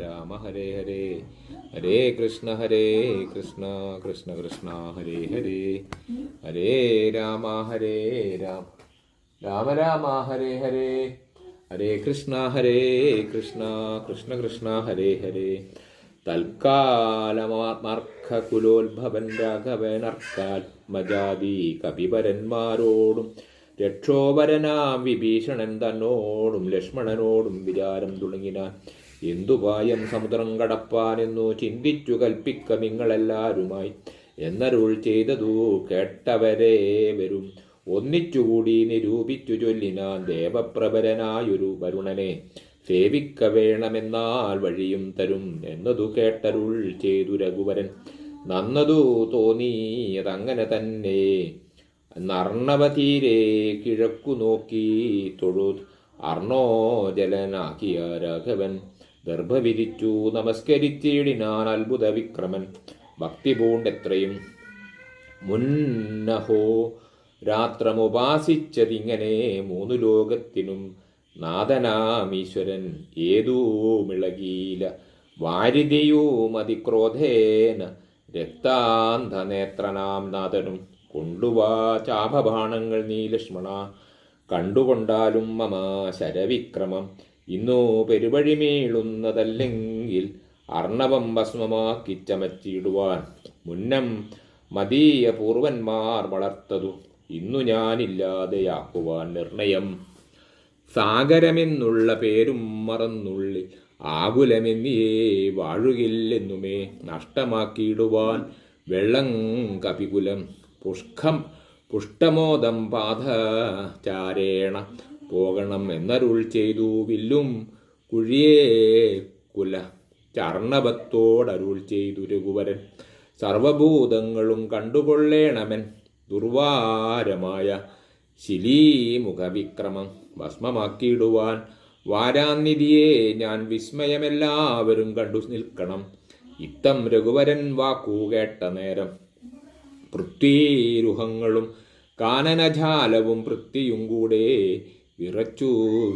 രാമ ഹരേ ഹരേ. ഹരേ കൃഷ്ണ ഹരേ കൃഷ്ണ കൃഷ്ണ കൃഷ്ണ ഹരേ ഹരേ. ഹരേ രാമ ഹരേ രാമ. രാമ രാമ ഹരേ ഹരേ. ഹരേ കൃഷ്ണ ഹരേ കൃഷ്ണ കൃഷ്ണ കൃഷ്ണ ഹരേ ഹരേ. തൽക്കാലമാത്മർക്കുലോത്ഭവൻ രാഘവനർക്കാത്മജാതി കവിപരന്മാരോടും രക്ഷോപരനാം വിഭീഷണൻ തന്നോടും ലക്ഷ്മണനോടും വിചാരം തുടങ്ങിനാൻ എന്തുപായം സമുദ്രം കടപ്പാനെന്നു ചിന്തിച്ചു കൽപ്പിക്ക നിങ്ങളെല്ലാരുമായി എന്നരുൾ ചെയ്തതു കേട്ടവരെ വരും. ഒന്നിച്ചുകൂടി നിരൂപിച്ചു ചൊല്ലിനാൻ ദേവപ്രഭരനായൊരു വരുണനെ. സേവിക്ക വേണമെന്നാൽ വഴിയും തരും എന്നതു കേട്ടരുൾ ചെയ്തു രഘുവരൻ. നന്നതു തോന്നിയതങ്ങനെ തന്നെ. നർണവതീരെ കിഴക്കു നോക്കി തൊഴു. അർണോജലനാക്കിയ രാഘവൻ. ദർഭ വിരിച്ചു നമസ്കരിച്ചിടിനാൻ അത്ഭുത വിക്രമൻ ഭക്തി പൂണ്ടെത്രയും? മുന്നഹോ രാത്രമുപാസിച്ചതിങ്ങനെ മൂന്നു ലോകത്തിനും നാഥനാമീശ്വരൻ ഏതൂ മിളകീല വാരിതിയും അതിക്രോധേന രക്താന്ധനേത്രനാം നാഥനും. കൊണ്ടുവാ ചാപബാണങ്ങൾ നീ ലക്ഷ്മണ കണ്ടുകൊണ്ടാലും മമ ശരവിക്രമം. ഇന്നു പെരുവഴിമീളുന്നതല്ലെങ്കിൽ അർണവം ഭസ്മമാക്കി ചമച്ചിടുവാൻ മുന്നം മതീയ പൂർവന്മാർ വളർത്തതു ഇന്നു ഞാനില്ലാതെയാക്കുവാൻ നിർണയം. സാഗരമെന്നുള്ള പേരും മറന്നുള്ളി ആകുലമെന്നിയേ വാഴുകില്ലെന്നുമേ നഷ്ടമാക്കിയിടുവാൻ വെള്ളം കപികുലം പുഷ്കം പുഷ്ടമോദം പാദചാരേണ പോകണം എന്നരുൾ ചെയ്തു വില്ലും കുഴിയേ കുല. ചർണവത്തോടരുൾ ചെയ്തു രഘുവരൻ. സർവഭൂതങ്ങളും കണ്ടുകൊള്ളേണമൻ ദുർവാരമായ ശിലീമുഖവിക്രമം. ഭസ്മമാക്കിയിടുവാൻ വാരാനിധിയെ ഞാൻ വിസ്മയമെല്ലാവരും കണ്ടു നിൽക്കണം. ഇത്തം രഘുവരൻ വാക്കു കേട്ട നേരം പൃഥ്വീരുഹങ്ങളും കാനനജാലവും പൃഥ്വിയും കൂടെ വിറച്ചു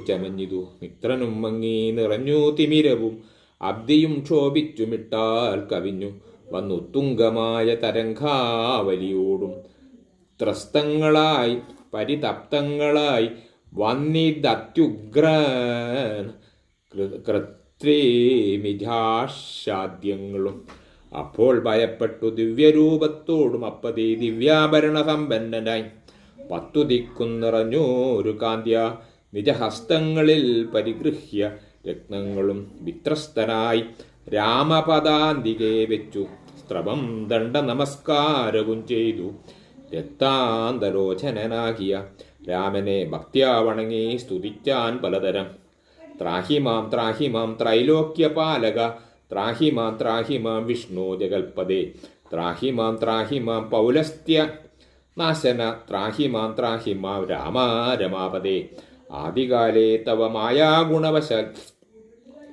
ചമഞ്ഞിതു. മിത്രനും മങ്ങി നിറഞ്ഞു തിമിരവും അബ്ദിയും ക്ഷോഭിച്ചുമിട്ടാൽ കവിഞ്ഞു. വന്നു തുങ്കമായ തരംഗാവലിയോടും ത്രസ്തങ്ങളായി പരിതപ്തങ്ങളായി വന്നിതത്യുഗ്ര കൃത്രിമിജാഷാദ്യങ്ങളും. അപ്പോൾ ഭയപ്പെട്ടു ദിവ്യരൂപത്തോടും അപ്പതി ദിവ്യാഭരണ സമ്പന്നനായി പത്തു ദിക്കും നിറഞ്ഞോരു കാന്ത്യ. നിജഹസ്തങ്ങളിൽ പരിഗൃഹ്യ രത്നങ്ങളും വിത്രസ്തനായി. രാമപദാന്തികെ വെച്ചു. സ്ത്രവം ദണ്ഡ നമസ്കാരവും ചെയ്തു. രക്താന്തരോചനനാകിയ രാമനെ ഭക്ത്യാ വണങ്ങി സ്തുതിച്ചാൻ പലതരം. ത്രാഹിമാം ത്രാഹിമാം ത്രൈലോക്യപാലക. ത്രാഹിമാം ത്രാഹിമാം വിഷ്ണു ജഗൽപദേ ത്രാഹിമാം ത്രാഹിമാം പൗലസ്ത്യ നാശന ത്രാഹിമാം ത്രാഹിമാം രാമ രമാപദേ ആദികാലേ തവ മായാഗുണവശാൽ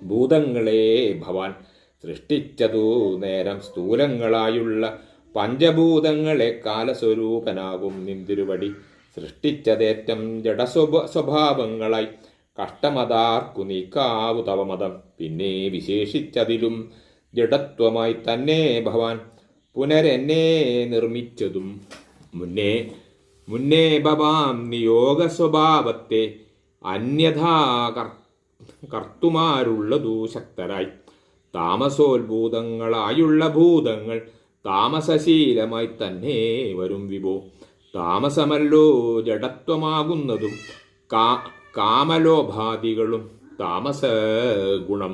ഭൂതങ്ങളെ ഭവാൻ സൃഷ്ടിച്ചതു. നേരം സ്ഥൂലങ്ങളായുള്ള പഞ്ചഭൂതങ്ങളെ കാലസ്വരൂപനാകും. നിന്തിരുവടി സൃഷ്ടിച്ചതേറ്റം ജഡസ്വഭ സ്വഭാവങ്ങളായി കഷ്ടമതാർക്കു നീക്കാവു തവ മതം. പിന്നെ വിശേഷിച്ചതിലും ജഡത്വമായി തന്നെ ഭവാൻ പുനരെന്നെ നിർമ്മിച്ചതും മുന്നേ മുന്നേ ഭവാം നിയോഗ സ്വഭാവത്തെ അന്യഥാ കർ കർത്തുമാരുള്ളതു ശക്തരായി. താമസോത്ഭൂതങ്ങളായുള്ള ഭൂതങ്ങൾ താമസശീലമായി തന്നെ വരും വിഭോ. താമസമല്ലോ ജഡത്വമാകുന്നതും കാ കാമലോഭാദികളും താമസ ഗുണം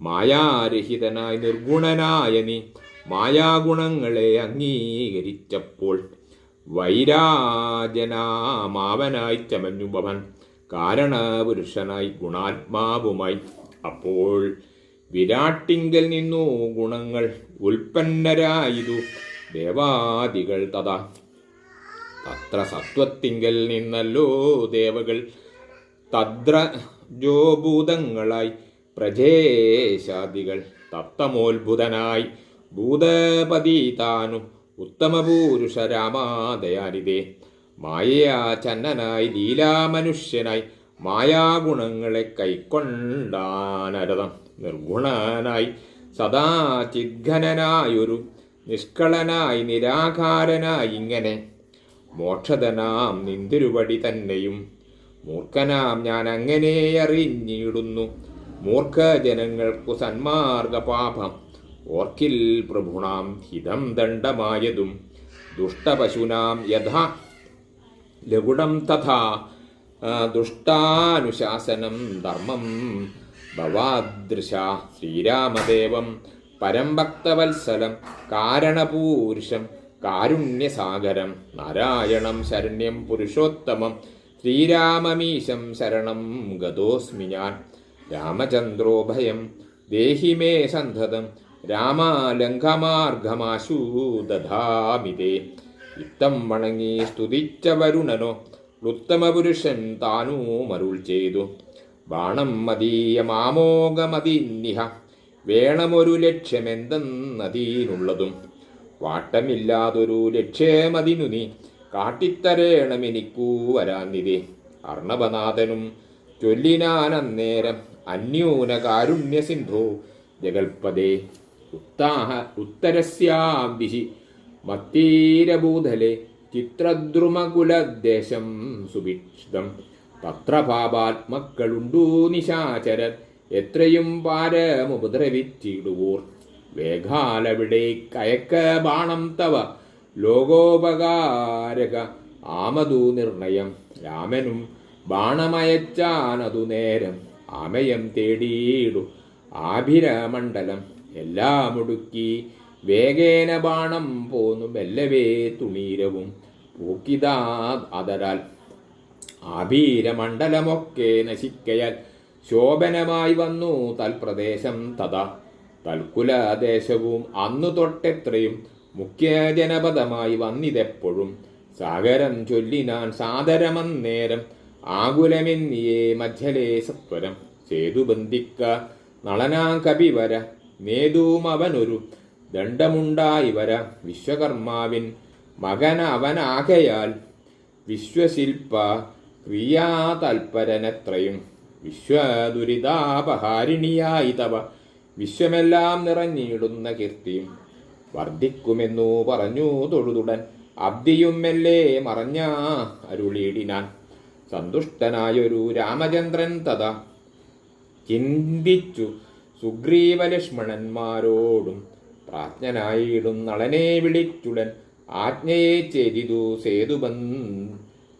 മായാരഹിതനായി നിർഗുണനായ നീ മായാഗുണങ്ങളെ അംഗീകരിച്ചപ്പോൾ വൈരാജനാമാവനായി ചമഞ്ഞു ഭവൻ കാരണപുരുഷനായി ഗുണാത്മാവുമായി. അപ്പോൾ വിരാട്ടിങ്കൽ നിന്നു ഗുണങ്ങൾ ഉൽപ്പന്നരായതു ദേവാദികൾ തഥാ. തത്ര സത്വത്തിങ്കൽ നിന്നല്ലോ ദേവകൾ തദ്ര ജോഭൂതങ്ങളായി പ്രജേശാദികൾ തത്തമോത്ഭുതനായി ഭൂതപതി താനും ഉത്തമപൂരുഷ രാമാദയാനിതേ മായയാ ചന്നനായി ലീലാമനുഷ്യനായി മായാഗുണങ്ങളെ കൈക്കൊണ്ടാനരതം. നിർഗുണനായി സദാ ചിദ്ഘനനായൊരു നിഷ്കളനായി നിരാകാരനായി ഇങ്ങനെ. മോക്ഷതനാം നിന്തിരുവടി തന്നെയും മൂർഖനാം ഞാൻ അങ്ങനെ അറിഞ്ഞിടുന്നു മൂർഖ ജനങ്ങൾക്കു സന്മാർഗ പാപം ഓർക്കിൽ പ്രഭുണാം ഹിതം ദണ്ഡമായതും ദുഷ്ടപശുനാം യഥാ ലഘുടം തഥാ ദുഷ്ടാനുശാസനം ധർമ്മം ഭവാദൃശ ശ്രീരാമദേവം പരംഭക്തവത്സലം കാരണപൂരുഷം കാരുണ്യസാഗരം നാരായണം ശരണ്യം പുരുഷോത്തമം ശ്രീരാമമീശം ശരണം ഗതോസ്മി ഞാൻ രാമചന്ദ്രോഭയം ദേഹിമേ സന്ധതം രാമാലംഘമാർഗമാശു ദധാമിതേ. ഇത്തം വണങ്ങി സ്തുതിച്ച വരുണനോ ഉത്തമപുരുഷൻ താനൂ മരുൾ ചെയ്തു. ബാണം മതീയമാമോകമതിന്നിഹ വേണമൊരു ലക്ഷ്യമെന്തെന്നതീനുള്ളതും. വാട്ടമില്ലാതൊരു ലക്ഷ്യമതിനു നീ കാട്ടിത്തരേണമെനിക്കൂ വരാനിതേ അർണവനാഥനും ചൊല്ലിനാനന്നേരം അന്യൂന സിന്ധു ജഗൽപദേ ഉത്താഹ ഉത്തരസ്യാം ദിശി മത്തീരഭൂതലെ ചിത്രദ്രുമകുലദേശം സുഭിക്ഷിതം. തത്ര പാപാത്മക്കളുണ്ടൂ നിശാചരർ എത്രയും പാരമുപദ്രവിച്ചിടുവൂർ. വേഗാലവിടെ കയക്ക ബാണം തവ. ലോകോപകാരക ആമതു നിർണയം. രാമനും ബാണമയച്ചാനതു നേരം. ആമയം തേടിയിടു ആഭിരമണ്ഡലം. എല്ലാം ഒടുക്കി വേഗേന ബാണം പോന്നു ബെല്ലവേ തുണീരവും. പൂക്കിതാ അതരാൽ ആഭീരമണ്ഡലമൊക്കെ നശിക്കയാൽ ശോഭനമായി വന്നു തൽപ്രദേശം തഥാ. തൽക്കുലദേശവും അന്നു തൊട്ടെത്രയും മുഖ്യ ജനപദമായി വന്നിതെപ്പോഴും. സാഗരം ചൊല്ലിനാൻ സാദരമന്നേരം ആകുലമെന്നിയേ മധ്യലേ സത്വരം. സേതുബന്ധിക്ക നളനാ കപിവര നേതും അവനൊരു ദണ്ഡമുണ്ടായി വര വിശ്വകർമാവിൻ മകൻ അവനാകയാൽ വിശ്വശില്പ ക്രിയാതൽപരനത്രയും. വിശ്വദുരിതാപഹാരിണിയായി തവ വിശ്വമെല്ലാം നിറഞ്ഞിടുന്ന കീർത്തിയും വർദ്ധിക്കുമെന്നു പറഞ്ഞു തൊഴുതുടൻ. അബ്ദിയും മെല്ലെ മറഞ്ഞ അരുളിയിടിനാൻ. സന്തുഷ്ടനായൊരു രാമചന്ദ്രൻ തഥ ചിന്തിച്ചു സുഗ്രീവലക്ഷ്മണന്മാരോടും പ്രാജ്ഞനായിടും നളനെ വിളിച്ചുടൻ ആജ്ഞയെ ചെയ്തിതു സേതുബൻ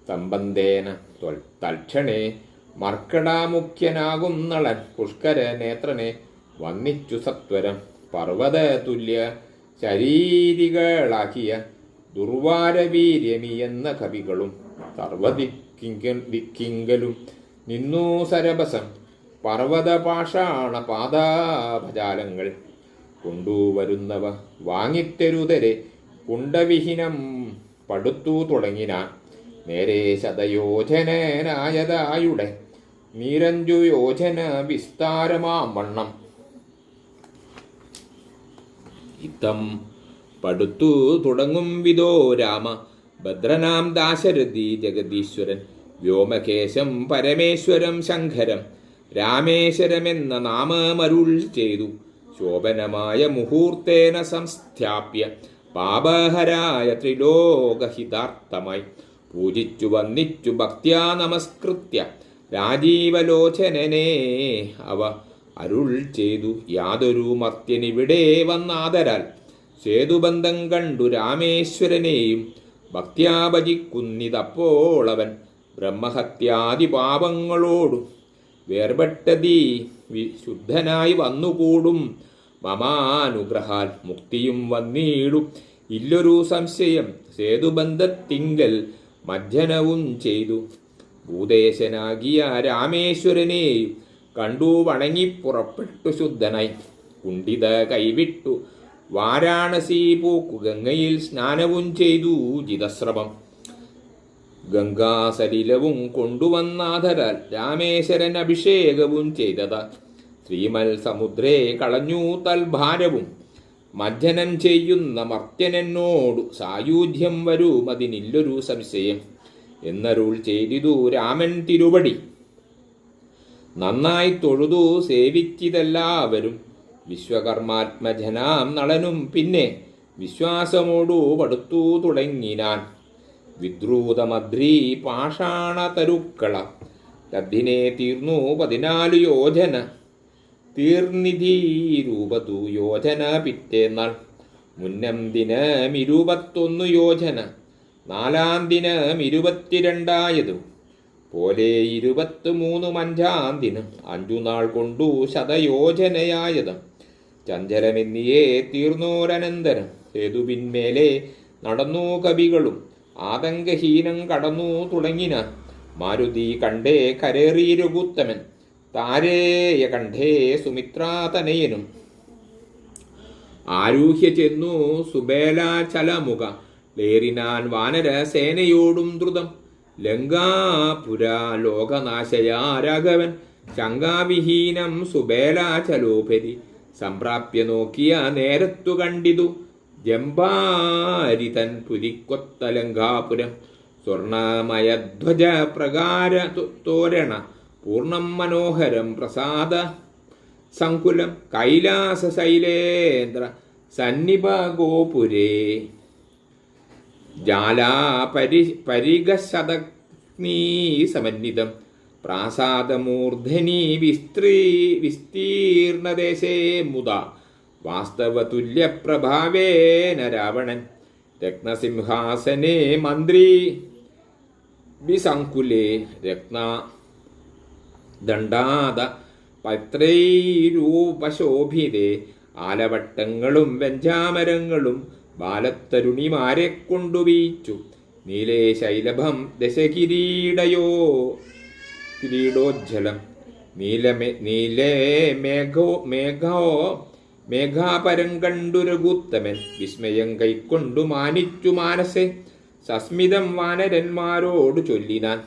സംബന്ധേന തൽക്ഷണേ മർക്കടാമുഖ്യനാകും നളൻ. പുഷ്കര നേത്രനെ വന്നിച്ചു സത്വരം. പർവത തുല്യ ശരീരികളാക്കിയ ദുർവാരവീര്യമി എന്ന കവികളും സർവദിക്കിങ്കിങ്കലും നിന്നു സരഭസം പർവതപാഷാണ പാദാഭജാലങ്ങൾ കൊണ്ടുവരുന്നവ വാങ്ങിത്തരുതരെ കുണ്ടവിഹീനം പടുത്തു തുടങ്ങിനാൻ. നേരെ ശതയോജനനായതായുടെ നീരഞ്ചു യോജന വിസ്താരമാം വണ്ണം. ഇത്തം പടുത്തു തുടങ്ങും വിദോ രാമ. ഭദ്രനാം ദാശരഥി ജഗദീശ്വരൻ. വ്യോമകേശം പരമേശ്വരം ശങ്കരം. രാമേശ്വരമെന്ന നാമമരുൾ ചെയ്തു. ശോഭനമായ മുഹൂർത്തേന സംസ്ഥാപ്യ പാപഹരായ ത്രിലോകഹിതാർത്ഥമായി പൂജിച്ചു വന്നിച്ചു ഭക്ത്യാ നമസ്കൃത്യ രാജീവലോചനനെ അവ അരുൾ ചെയ്തു. യാതൊരു മർത്യനിവിടെ വന്നാദരാൽ സേതുബന്ധം കണ്ടു രാമേശ്വരനെയും ഭക്തിയാഭജിക്കുന്നിതപ്പോളവൻ ബ്രഹ്മഹത്യാദി പാപങ്ങളോടു വേർപെട്ടതീ വിശുദ്ധനായി വന്നുകൂടും. മമാനുഗ്രഹാൽ മുക്തിയും വന്നീടും. ഇല്ലൊരു സംശയം സേതുബന്ധത്തിങ്കൽ മജ്ജനവും ചെയ്തു. ഭൂദേശനാകിയ രാമേശ്വരനെയും കണ്ടു വണങ്ങി പുറപ്പെട്ടു ശുദ്ധനായി. കുണ്ടിത കൈവിട്ടു. വാരാണസി പോക്കു ഗംഗയിൽ സ്നാനവും ചെയ്തു ജിതസ്രവം. ഗംഗാസലിലവും കൊണ്ടുവന്നാധരാൽ രാമേശ്വരൻ അഭിഷേകവും ചെയ്തത. ശ്രീമൽ സമുദ്രേ കളഞ്ഞു തൽഭാരവും മജ്ജനം ചെയ്യുന്ന മർത്യനെന്നോടു സായുധ്യം വരും അതിനില്ലൊരു സംശയം. എന്നരുൾ ചെയ്തിതു രാമൻ തിരുവടി. നന്നായി തൊഴുതു സേവിച്ചിതെല്ലാവരും. വിശ്വകർമാത്മജനാം നളനും പിന്നെ വിശ്വാസമോടു പടുത്തു തുടങ്ങിനാൻ. വിദ്രൂതമദ്രി പാഷാണ തരുക്കള ലബ്ധിനെ തീർന്നു പതിനാല് യോജന. തീർനിധി രൂപതു യോജന പിറ്റേന്നാൾ. മുന്നം ദിനം ഇരുപത്തൊന്ന് യോജന. നാലാം ദിനം ഇരുപത്തിരണ്ടായതു. പോലെ ഇരുപത്തി മൂന്ന് അഞ്ചാം ദിനം. അഞ്ചു നാൾ കൊണ്ടു ശതയോജനയായത്. ചഞ്ചലമെന്നിയേ തീർന്നോരനന്തരം. സേതുപിന്മേലെ നടന്നു കവികളും. ആതങ്കഹീനം കടന്നു തുടങ്ങിന. മാരുതി കണ്ടേ കരേറി രഘുത്തമൻ താരേയ കണ്ഠേ സുമിത്രാതനയനും ആരൂഹ്യ ചെന്നു സുബേലാചലമുഖ. ലേറിനാൻ വാനര സേനയോടും ദ്രുതം. ലങ്കാപുര ലോകനാശയാ രാഘവൻ ശങ്കാവിഹീനം സുബേലാചലോപരി. സംപ്രാപ്യ നോക്കിയ നേരത്തു കണ്ടിതു. ജംബാരിതൻ പുരിക്കൊത്തലങ്കാപുരം സ്വർണമയധ്വജ പ്രകാര തോരണ പൂർണം മനോഹരം പ്രസാദ സങ്കുലം കൈലാസ ശൈലേന്ദ്ര സന്നിപ ഗോപുരേ ജാലാപരി പരിഗശതഗ്നീ സമന്വിതം പ്രാസാദമൂർധനി വിസ്ത്രീ വിസ്തീർണദേശേ മുത വാസ്തവതുല്യപ്രഭാവേന രാവണൻ രത്നസിംഹാസനെ മന്ത്രി. വിസങ്കുലേ രത്ന ദണ്ഡാത പത്രൈരൂപശോഭിതേ. ആലവട്ടങ്ങളും വെഞ്ചാമരങ്ങളും ബാലത്തരുണിമാരെ കൊണ്ടു വീച്ചു. നീലേ ശൈലഭം ദശകിരീടയോ. കിരീടോജ്ജലം നീലമേ നീലേ മേഘോ മേഘോ മേഘാപരം കണ്ടു രഘുത്തമൻ വിസ്മയം കൈക്കൊണ്ടു മാനിച്ചു മാനസെ സസ്മിതം വാനരന്മാരോട് ചൊല്ലിനാൻ.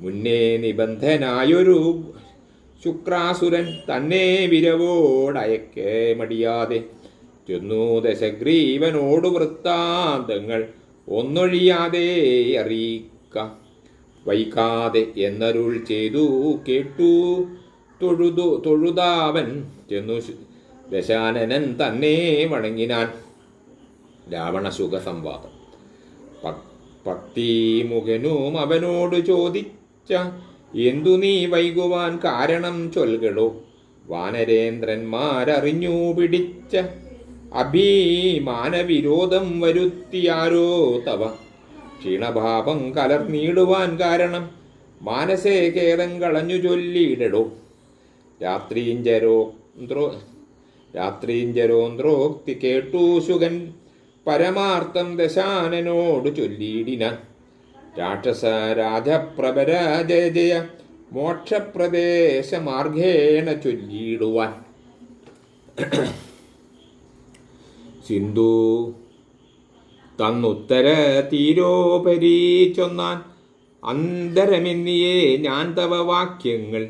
മുന്നേ നിബന്ധനായൊരു ശുക്രാസുരൻ തന്നെ വിരവോടയക്കേ മടിയാതെ. ചെന്നു ദശഗ്രീവനോട് വൃത്താന്തങ്ങൾ ഒന്നൊഴിയാതെ അറിയിക്ക. വൈകാതെ എന്നരുൾ ചെയ്തു കേട്ടു തൊഴുതു തൊഴുതാവൻ ചെന്നു ദശാനനൻ തന്നെ വണങ്ങിനാൻ. രാവണസുഖ സംവാദം ഭക്തിമുഖനും അവനോട് ചോദിച്ച എന്തു നീ വൈകുവാൻ കാരണം ചൊൽകളോ? വാനരേന്ദ്രന്മാരറിഞ്ഞു പിടിച്ച അഭിമാനവിരോധം വരുത്തിയാരോ തവ? ക്ഷീണഭാവം കലർന്നിടുവാൻ കാരണം മാനസേ ഖേദം കളഞ്ഞു ചൊല്ലിയിടടോ രാത്രീഞ്ചരോന്ത്രോ രാത്രീഞ്ചരോന്ത്രോക്തി കേട്ടു ശുഗൻ പരമാർത്ഥം ദശാനനോട് ചൊല്ലിയിടിന. രാക്ഷസ രാജപ്രഭര ജയ ജയ മോക്ഷപ്രദേശ മാർഗേണ ചൊല്ലിയിടുവാൻ. സിന്ധു തന്നുത്തര തീരോപരീ ചൊന്നാൻ. അന്തരമെന്നിയേ ഞാൻ തവ വാക്യങ്ങൾ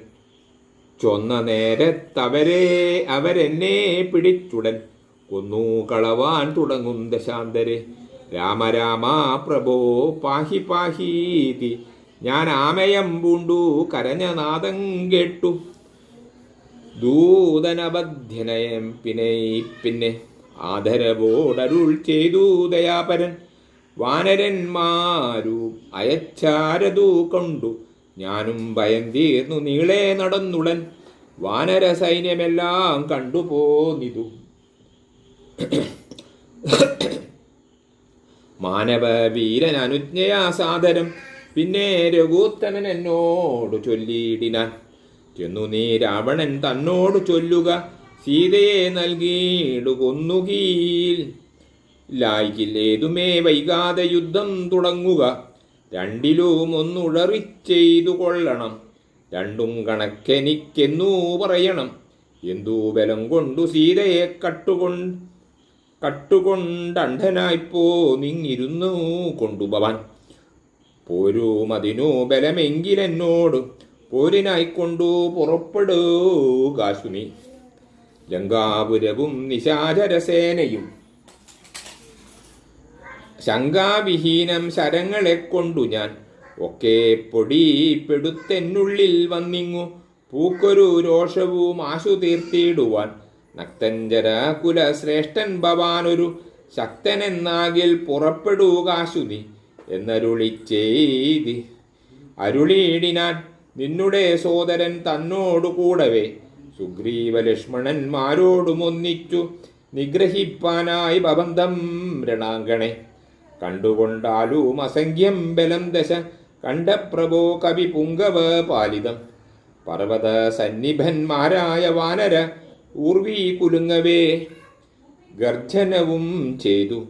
ചൊന്ന നേരത്തവരെ അവരെന്നെ പിടിച്ചുടൻ കൊന്നു കളവാൻ തുടങ്ങും ദശാന്തരെ. രാമ രാമ പ്രഭോ പാഹി പാഹീതി ഞാൻ ആമയം പൂണ്ടു കരഞ്ഞ നാദം കേട്ടു. ദൂതനബധ്യനയം പിന്നെ പിന്നെ ആദരവോടരുൾ ചെയ്തു ദയാപരൻ. വാനരന്മാരു അയച്ചാരതു കൊണ്ടു. ഞാനും ഭയം തീർന്നു. നീളെ നടന്നുടൻ വാനര സൈന്യമെല്ലാം കണ്ടുപോന്നിതു. മാനവ വീരൻ അനുജ്ഞയാ സാദരം. പിന്നെ രഘുത്തമൻ എന്നോട് ചൊല്ലിയിടിനാൻ. ചെന്നു നീ രാവണൻ തന്നോട് ചൊല്ലുക. സീതയെ നൽകിയിടു കൊന്നുകീൽ. ലായിക്കില്ലേതുമേ വൈകാതെ യുദ്ധം തുടങ്ങുക. രണ്ടിലും ഒന്നുഴറിച്ചെയ്തു കൊള്ളണം. രണ്ടും കണക്കെനിക്കെന്നു പറയണം. എന്തു ബലം കൊണ്ടു സീതയെ കട്ടുകൊണ്ട് കട്ടുകൊണ്ടണ്ഠനായിപ്പോ നിങ്ങിരുന്നു കൊണ്ടുപോവാൻ പോരും അതിനു ബലമെങ്കിലെന്നോട് പോരിനായിക്കൊണ്ടു പുറപ്പെടൂ കാശുനി. ലങ്കാപുരവും നിശാചരസേനയും ശങ്കാവിഹീനം ശരങ്ങളെ കൊണ്ടു ഞാൻ. ഒക്കെ പൊടി പെടുത്തെന്നുള്ളിൽ വന്നിങ്ങു. പൂക്കൊരു രോഷവും ആശു തീർത്തിയിടുവാൻ നക്തഞ്ചര കുലശ്രേഷ്ഠൻ ഭവാനൊരു ശക്തനെന്നാകിൽ പുറപ്പെടുകാശുതി എന്നരുളി ചെയ്തി അരുളിയിടിനാൻ നിന്നുടെ സോദരൻ തന്നോടു കൂടവേ സുഗ്രീവ ലക്ഷ്മണന്മാരോടുമൊന്നിച്ചു നിഗ്രഹിപ്പാനായി ഭവന്തം രണാങ്കണെ. കണ്ടുകൊണ്ടാലും അസംഖ്യം ബലം ദശ. കണ്ട പ്രഭോ കവി പുങ്കവ പാലിതം. പർവത സന്നിഭന്മാരായ വാനര ഊർവീ കുലുങ്ങവേ. ഗർജനവും ചെയ്തു.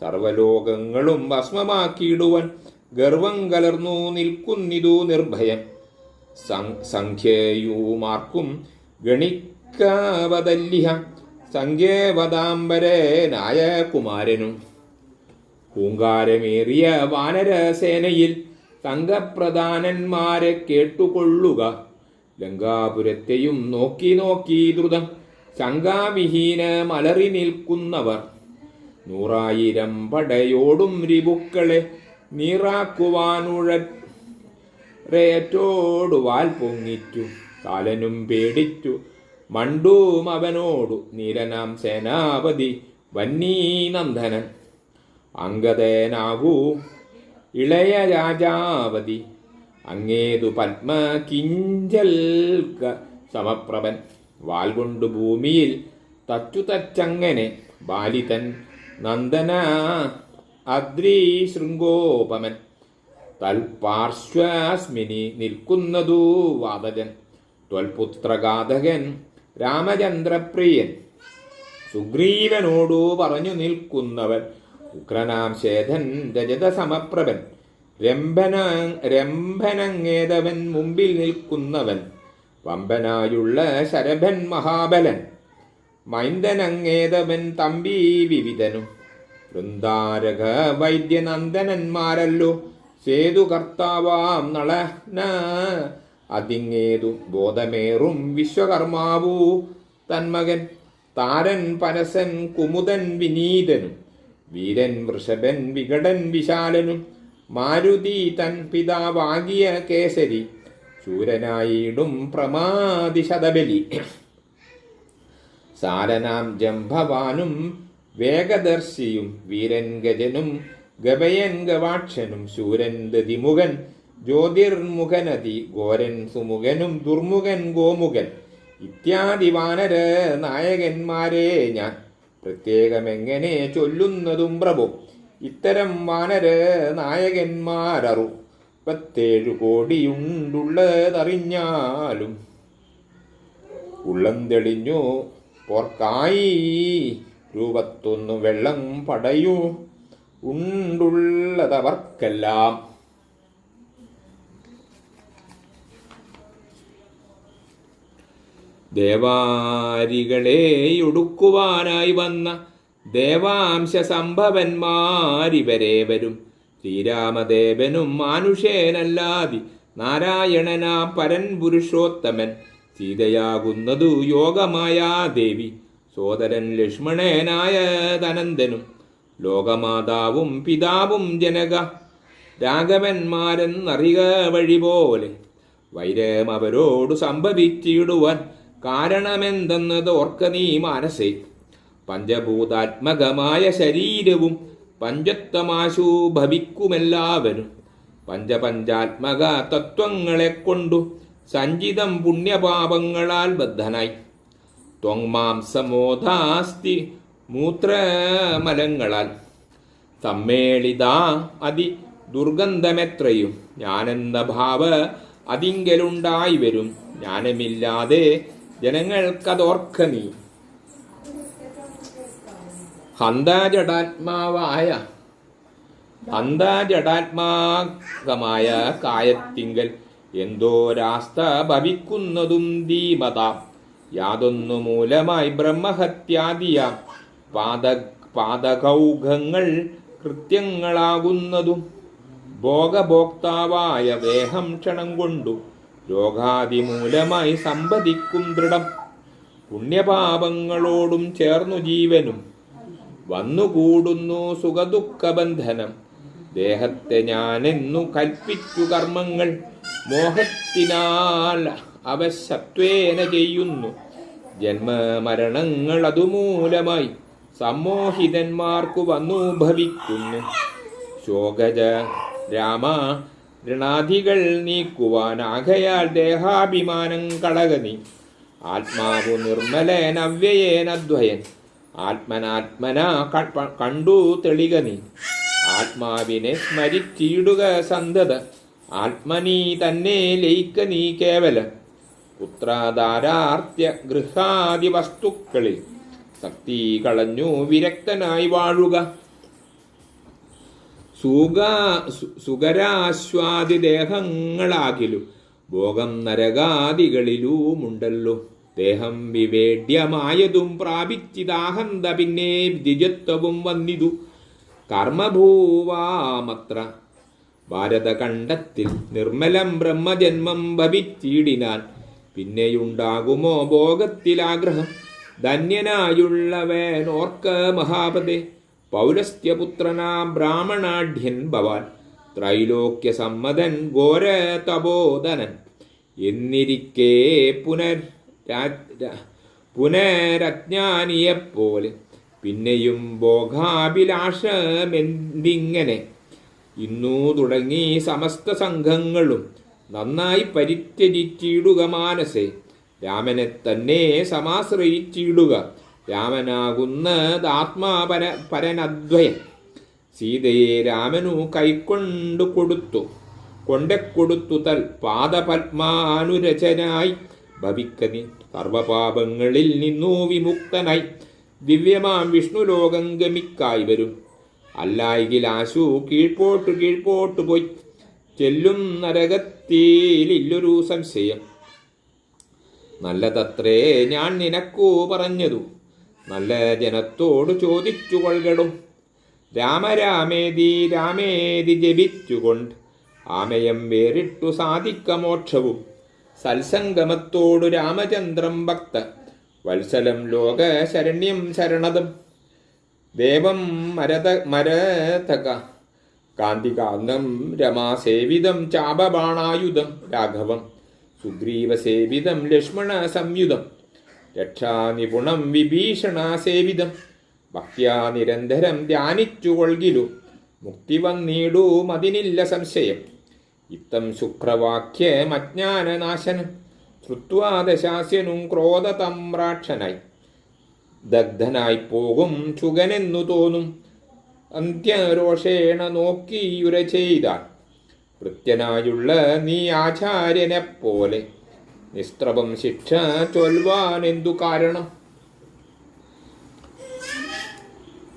സർവലോകങ്ങളും ഭസ്മമാക്കിയിടുവൻ ഗർവം കലർന്നു നിൽക്കുന്നിതു നിർഭയം. സംഖ്യയുമാർക്കും ഗണിക്കാവതല്ലിഹ. സംഖ്യവതാംബരനായ കുമാരനും പൂങ്കാരമേറിയ വാനരസേനയിൽ തങ്കപ്രധാനന്മാരെ കേട്ടുകൊള്ളുക. ലങ്കാപുരത്തെയും നോക്കി നോക്കി ദ്രുതം ശങ്കാവിഹീന മലറി നിൽക്കുന്നവർ. നൂറായിരം പടയോടും രിപുക്കളെ നീറാക്കുവാനുഴ റേറ്റോടു വാൽ പൊങ്ങിച്ചു കാലനും പേടിച്ചു മണ്ടും അവനോടു. നീലനാം സേനാപതി വന്നീനന്ദനൻ അങ്കദനാകൂ ഇളയ രാജാവതി അങ്ങേതു പത്മ കിഞ്ചൽ സമപ്രഭൻ. വാൽകൊണ്ടു ഭൂമിയിൽ തച്ചു തച്ചങ്ങനെ ബാലിതൻ നന്ദന അദ്രീ ശൃംഗോപമൻ തൽപാർശ്വസ്മിനി നിൽക്കുന്നതു വാതകൻ. ത്വൽപുത്രഘാതകൻ രാമചന്ദ്രപ്രിയൻ. സുഗ്രീവനോടു പറഞ്ഞു നിൽക്കുന്നവൻ ഉഗ്രനാം ശേധൻ രജത സമപ്രഭൻ രംഭന രംഭനങ്ങേതവൻ മുമ്പിൽ നിൽക്കുന്നവൻ. വമ്പനായുള്ള ശരഭൻ മഹാബലൻ. മൈന്ദനങ്ങേതവൻ തമ്പി വിവിധനും. വൃന്ദാരക വൈദ്യനന്ദനന്മാരല്ലോ. സേതു കർത്താവാം നളന അതിങ്ങേതു ബോധമേറും വിശ്വകർമാവൂ തന്മകൻ. താരൻ പരസൻ കുമുദൻ വിനീതനും. വീരൻ വൃഷഭൻ വികടൻ വിശാലനും മാരുതി തൻ പിതാവാകിയ കേസരി ശൂരനായിടും പ്രമാതി ശതബലി സാരനാം ജംഭവാനും വേഗദർശിയും വീരൻ ഗജനും ഗവയൻ ഗവാക്ഷനും ശൂരൻ ദതിമുഖൻ ജ്യോതിർമുഖനതി ഘോരൻ സുമുഖനും ദുർമുഖൻ ഗോമുഖൻ ഇത്യാദി വാനര നായകന്മാരെ ഞാൻ പ്രത്യേകമെങ്ങനെ ചൊല്ലുന്നതും പ്രഭു. ഇത്തരം വാനര നായകന്മാരറു. പത്തേഴു കോടിയുണ്ടുള്ളതറിഞ്ഞാലും ഉള്ളം തെളിഞ്ഞു പോർക്കായി രൂപത്തൊന്നു വെള്ളം പടയൂ. ഉണ്ടുള്ളതവർക്കെല്ലാം ദേവാരികളെയൊടുക്കുവാനായി വന്ന ദേവാംശ സംഭവന്മാരിവരെ വരും ശ്രീരാമദേവനും മാനുഷേനല്ലാതി നാരായണനാ പരൻ പുരുഷോത്തമൻ സീതയാകുന്നതു യോഗമായ ദേവി. സോദരൻ ലക്ഷ്മണേനായ ധനന്തനും ലോകമാതാവും പിതാവും ജനക രാഘവന്മാരെന്നറിക വഴി പോലെ വൈരം അവരോട് സംഭവിച്ചിടുവാൻ കാരണമെന്തെന്നത് ഓർക്ക നീ മാനസേ. പഞ്ചഭൂതാത്മകമായ ശരീരവും പഞ്ചത്വമാശൂ ഭവിക്കുമെല്ലാവരും. പഞ്ചപഞ്ചാത്മക തത്വങ്ങളെ കൊണ്ടു സഞ്ചിതം പുണ്യപാപങ്ങളാൽ ബദ്ധനായി. ത്വങ്മാംസമോധാസ്തി മൂത്രമലങ്ങളാൽ. സമ്മേളിത അതി ദുർഗന്ധമെത്രയും. ഞാനെന്ന ഭാവ അതിങ്കലുണ്ടായി വരും. ജ്ഞാനമില്ലാതെ ജനങ്ങൾക്കതോർക്ക നീ. ഹന്താജടാത്മാവായ ഹന്താജടാത്മാകമായ കായത്തിങ്കൽ എന്തോരാസ്ത ഭവിക്കുന്നതും ധീമത. യാതൊന്നു മൂലമായി ബ്രഹ്മഹത്യാദിയ പാദ പാദകൗഘങ്ങൾ കൃത്യങ്ങളാകുന്നതും ഭോഗഭോക്താവായ വേഹം ക്ഷണം കൊണ്ടു. രോഗാതിമൂലമായി സമ്പതിക്കും ദൃഢം. പുണ്യപാപങ്ങളോടും ചേർന്നു ജീവനും. വന്നുകൂടുന്നു സുഖദുഃഖബന്ധനം. ദേഹത്തെ ഞാനെന്നു കൽപ്പിച്ചു കർമ്മങ്ങൾ. മോഹത്തിനാൽ അവശത്വേന ചെയ്യുന്നു. ജന്മമരണങ്ങൾ അതുമൂലമായി സമ്മോഹിതന്മാർക്കു വന്നു ഭവിക്കുന്നു. ശോകജ രാമ ഋണാധികൾ നീക്കുവാൻ ആകയാൽ ദേഹാഭിമാനം കളകനി. ആത്മാവു നിർമ്മലനവ്യയേനദ്വയൻ ആത്മനാത്മന ക- ആത്മനാത്മന കണ്ടു തെളിക നീ ആത്മാവിനെ സ്മരിച്ചിടുക സന്തത. ആത്മനീ തന്നെ ലയിക്ക നീ കേവല. പുത്രധാരാർത്ഥ്യ ഗൃഹാദി വസ്തുക്കളിൽ. ശക്തി കളഞ്ഞു വിരക്തനായി വാഴുക. സുഖ സു- സുഖരാശ്വാദി ദേഹങ്ങളാകിലും ഭോഗം നരകാദികളിലുമുണ്ടല്ലോ. ദേഹം വിവേഡ്യമായതും പ്രാപിച്ചിതാഹന്ത പിന്നെ ദ്വിജത്വവും വന്നിതു. കർമ്മഭൂവാമത്ര. ഭാരതഖണ്ഡത്തിൽ നിർമ്മലം ബ്രഹ്മജന്മം ഭവിച്ചിടിനാൽ പിന്നെയുണ്ടാകുമോ ഭോഗത്തിലാഗ്രഹം. ധന്യനായുള്ളവൻ ഓർക്ക മഹാപതേ. പൗരസ്ത്യപുത്രനാം ബ്രാഹ്മണാഢ്യൻ ഭവാൻ ത്രൈലോക്യസമ്മതൻ ഘോര തപോധനൻ എന്നിരിക്കെ പുനർ പുനരജ്ഞാനിയെപ്പോലെ പിന്നെയും ഭോഗാഭിലാഷമെന്തിങ്ങനെ ഇന്നു തുടങ്ങി സമസ്ത സംഘങ്ങളും നന്നായി പരിത്യജിച്ചിടുക മാനസേ. രാമനെ തന്നെ സമാശ്രയിച്ചിടുക. രാമനാകുന്നതാത്മാപര പരനദ്വയൻ. സീതയെ രാമനു കൈക്കൊണ്ടു കൊടുത്തു. കൊണ്ടക്കൊടുത്തു തൽ പാദപത്മാനുരചനായി. ഭവിക്കതി സർവപാപങ്ങളിൽ നിന്നു വിമുക്തനായി. ദിവ്യമാം വിഷ്ണുലോകം ഗമിക്കായി വരും. അല്ലായെങ്കിൽ ആശു കീഴ്പോട്ട് കീഴ്പോട്ടു പോയി. ചെല്ലും നരകത്തിലില്ലൊരു സംശയം. നല്ലതത്രേ ഞാൻ നിനക്കു പറഞ്ഞതു. നല്ല ജനത്തോട് ചോദിച്ചു കൊൾകടും രാമരാമേതി രാമേതി ജപിച്ചുകൊണ്ട് ആമയം വേറിട്ടു സാധിക്ക മോക്ഷവും. സത്സംഗമത്തോടു രാമചന്ദ്രം ഭക്ത വത്സലം ലോക ശരണ്യം ശരണതം. ദേവം മരത മരതക കാന്തികാന്തം രമാസേവിതം ചാപബാണായുധം രാഘവം സുഗ്രീവസേവിതം ലക്ഷ്മണ സംയുതം രക്ഷാനിപുണം വിഭീഷണാസേവിതം. ഭക്യാ നിരന്തരം ധ്യാനിച്ചുകൊൾകിലു മുക്തി വന്നിടും അതിനില്ല സംശയം. ഇത്തം ശുക്രവാക്യമജ്ഞാനനാശനം അജ്ഞാനനാശനം ശ്രുത്വാദശാസ്യനും ക്രോധതമ്രാക്ഷനായി ദഗ്ധനായി പോകും ചുഗനെന്നു തോന്നും. അന്ത്യരോഷേണ നോക്കിയുര ചെയ്താൽ കൃത്യനായുള്ള നീ ആചാര്യനെപ്പോലെ. നിസ്ത്രപം ശിക്ഷ ചൊൽവാൻ എന്തു കാരണം?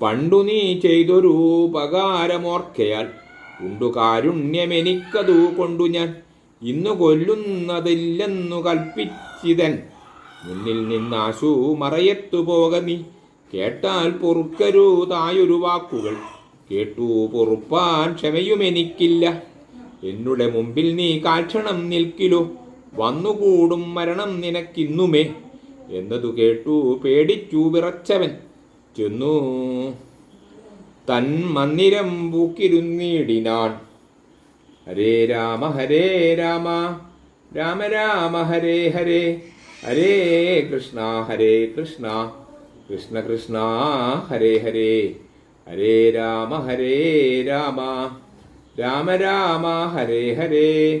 പണ്ടു നീ ചെയ്തൊരു ഉപകാരമോർക്കയാൽ ഉണ്ടു കാരുണ്യമെനിക്കതു കൊണ്ടു ഞാൻ ഇന്നു കൊല്ലുന്നതില്ലെന്നു കൽപ്പിച്ചിതൻ. മുന്നിൽ നിന്നാശു മറയത്തു പോക നീ. കേട്ടാൽ പൊറുക്കരുതായൊരു വാക്കുകൾ. കേട്ടു പൊറുപ്പാൻ ക്ഷമയുമെനിക്കില്ല. എന്നുടെ മുമ്പിൽ നീ കാക്ഷണം നിൽക്കിലോ? വന്നുകൂടും മരണം നിനക്കിന്നുമേ എന്നതു കേട്ടു പേടിച്ചു വിറച്ചവൻ. ചെന്നു. തൻ മന്ദിരം പൂക്കിരുന്നിടിനാൻ ഹരേ രാമ ഹരേ രാമ. രാമ രാമ ഹരേ ഹരേ. ഹരേ കൃഷ്ണ ഹരേ കൃഷ്ണ. കൃഷ്ണ കൃഷ്ണ ഹരേ ഹരേ. ഹരേ രാമ ഹരേ രാമ. രാമ രാമ ഹരേ ഹരേ.